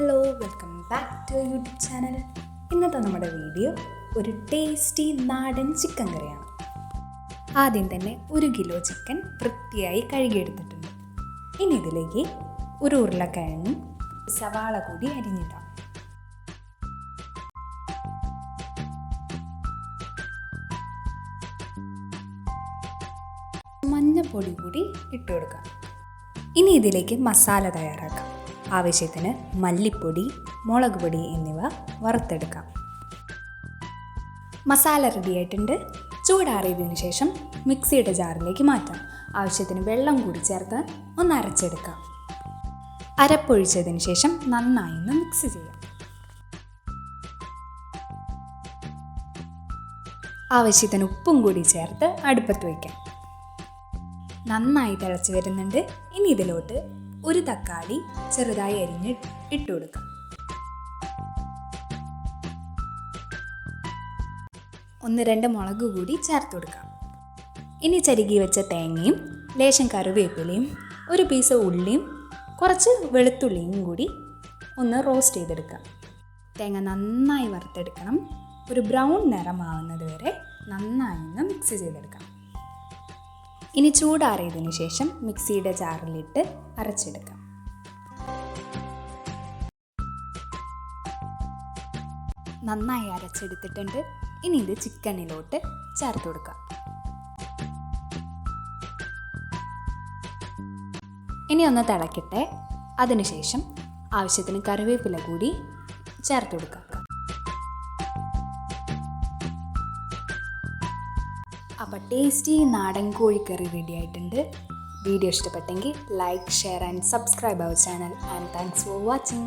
Hello welcome back to YouTube channel ഇന്നത്തെ നമ്മുടെ video ഒരു ടേസ്റ്റി നാടൻ ചിക്കൻ കറിയാണ്. ആദ്യം തന്നെ ഒരു കിലോ ചിക്കൻ വൃത്തിയായി കഴുകിയെടുത്തിട്ടുണ്ട്. ഇനി ഇതിലേക്ക് ഒരു ഉരുളക്കിഴങ്ങും സവാള കൂടി അരിഞ്ഞിടാം. മഞ്ഞപ്പൊടി കൂടി ഇട്ട് കൊടുക്കാം ഇനി ഇതിലേക്ക് മസാല തയ്യാറാക്കാം. ആവശ്യത്തിന് മല്ലിപ്പൊടി മുളക് പൊടി എന്നിവ വറുത്തെടുക്കാം. മസാല റെഡിയായിട്ടുണ്ട് ചൂടാറിയതിനു ശേഷം മിക്സിയുടെ ജാറിലേക്ക് മാറ്റാം. ആവശ്യത്തിന് വെള്ളം കൂടി ചേർത്ത് ഒന്ന് അരച്ചെടുക്കാം. അരപ്പൊഴിച്ചതിന് ശേഷം നന്നായി ഒന്ന് മിക്സ് ചെയ്യാം. ആവശ്യത്തിന് ഉപ്പും കൂടി ചേർത്ത് അടുപ്പത്ത് വയ്ക്കാം. നന്നായി തിളച്ച് വരുന്നുണ്ട്. ഇനി ഇതിലോട്ട് ഒരു തക്കാളി ചെറുതായി അരിഞ്ഞ് ഇട്ട് കൊടുക്കാം. ഒന്ന് രണ്ട് മുളക് കൂടി ചേർത്ത് കൊടുക്കാം. ഇനി ചരുകി വെച്ച തേങ്ങയും ലേശം കറിവേപ്പിലയും ഒരു പീസ് ഉള്ളിയും കുറച്ച് വെളുത്തുള്ളിയും കൂടി ഒന്ന് റോസ്റ്റ് ചെയ്തെടുക്കാം. തേങ്ങ നന്നായി വറുത്തെടുക്കണം. ഒരു ബ്രൗൺ നിറമാവുന്നത് വരെ നന്നായി ഒന്ന് മിക്സ് ചെയ്തെടുക്കാം. ഇനി ചൂടാറിയതിന് ശേഷം മിക്സിയുടെ ജാറിലിട്ട് അരച്ചെടുക്കാം. നന്നായി അരച്ചെടുത്തിട്ടുണ്ട്. ഇനി ഇത് ചിക്കനിലോട്ട് ചേർത്ത് കൊടുക്കാം. ഇനി ഒന്ന് തിളക്കട്ടെ. അതിനുശേഷം ആവശ്യത്തിന് കറിവേപ്പില കൂടി ചേർത്ത് കൊടുക്കാം. അപ്പോൾ ടേസ്റ്റി നാടൻ കോഴിക്കറി റെഡി ആയിട്ടുണ്ട്. വീഡിയോ ഇഷ്ടപ്പെട്ടെങ്കിൽ like share and subscribe our channel and thanks for watching